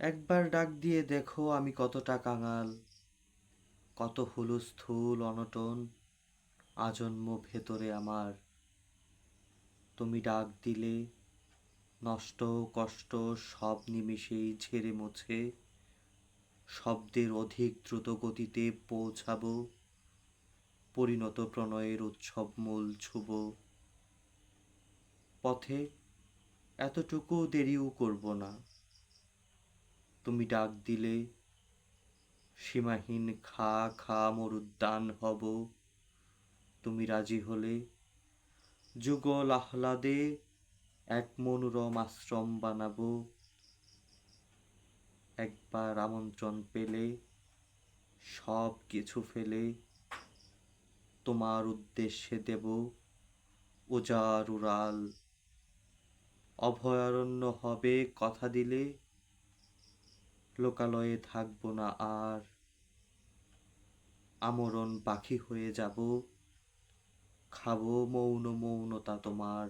একবার ডাক দিয়ে দেখো আমি কতটা কাঙাল, কত হুলস্থুল, অনটন, আজন্ম ভেতরে আমার। তুমি ডাক দিলে, নষ্ট, কষ্ট, সব নিমিষেই ঝেড়ে মুছে, শব্দের অধিক দ্রুত গতিতে পৌঁছাবো, পরিণত প্রণয়ের উৎসব মূল ছুব। পথে এতটুকু দেরিও করব না। তুমি ডাক দিলে, সীমাহীন খা খা মরুদ্যান হব। তুমি রাজি হলে, যুগল আহ্লাদে এক মনোরম আশ্রম বানাবো। একবার আমন্ত্রণ পেলে, সব কিছু ফেলে, তোমার উদ্দেশ্যে দেব উজার উড়াল। অভয়ারণ্য হবে কথা দিলে লোকালয়ে থাকব না আর আমরণ পাখি হয়ে যাব। খাব মৌন মৌনতা তোমার।